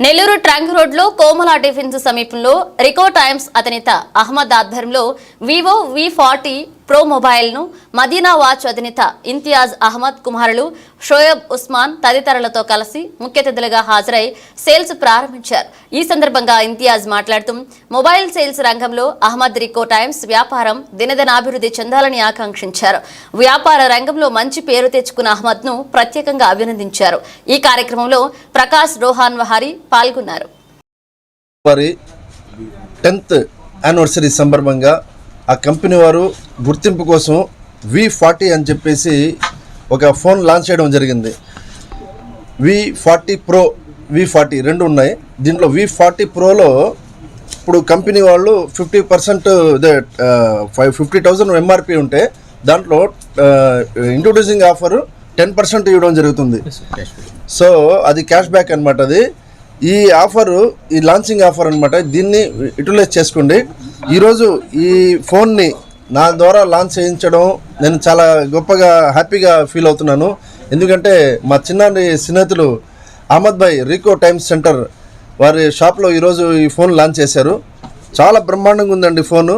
Nellore trunk రోడ్లో కోమలా defence సమీపంలో Rico times అధినేత అహ్మద్ ఆధ్వర్యంలో వివో వి ఫార్టీ ప్రో మొబైల్ను మదీనా వాచ్ అధినేత ఇంతియాజ్ అహ్మద్ కుమారులు షోయబ్ ఉస్మాన్ తదితరులతో కలిసి ముఖ్య అతిథులుగా హాజరై సేల్స్ ప్రారంభించారు. ఈ సందర్భంగా ఇంతియాజ్ మాట్లాడుతూ మొబైల్ సేల్స్ రంగంలో అహ్మద్ రికో టైమ్స్ వ్యాపారం దినదినాభివృద్ధి చెందాలని ఆకాంక్షించారు. వ్యాపార రంగంలో మంచి పేరు తెచ్చుకున్న అహ్మద్ను ప్రత్యేకంగా అభినందించారు. ఈ కార్యక్రమంలో ప్రకాష్ రోహాన్ వహారి పాల్గొన్నారు. టెన్త్ యానివర్సరీ సందర్భంగా ఆ కంపెనీ వారు గుర్తింపు కోసం వి ఫార్టీ అని చెప్పేసి ఒక ఫోన్ లాంచ్ చేయడం జరిగింది. V forty pro V forty రెండు ఉన్నాయి. దీంట్లో వి ఫార్టీ ప్రోలో ఇప్పుడు కంపెనీ వాళ్ళు ఫిఫ్టీ పర్సెంట్ ఇదే ఫైవ్ ఫిఫ్టీ థౌజండ్ ఎంఆర్పి ఉంటే దాంట్లో ఇంట్రొడ్యూసింగ్ ఆఫర్ టెన్ పర్సెంట్ ఇవ్వడం జరుగుతుంది. సో అది క్యాష్ బ్యాక్ అనమాట అది. ఈ ఆఫరు ఈ లాంచింగ్ ఆఫర్ అనమాట దీన్ని యూటిలైజ్ చేసుకోండి. ఈరోజు ఈ ఫోన్ని నా ద్వారా లాంచ్ చేయించడం నేను చాలా గొప్పగా హ్యాపీగా ఫీల్ అవుతున్నాను. ఎందుకంటే మా చిన్నారి స్నేహితులు Ahmed Bhai Rico Times centre వారి షాప్లో ఈరోజు ఈ ఫోన్ లాంచ్ చేశారు. చాలా బ్రహ్మాండంగా ఉందండి ఫోను.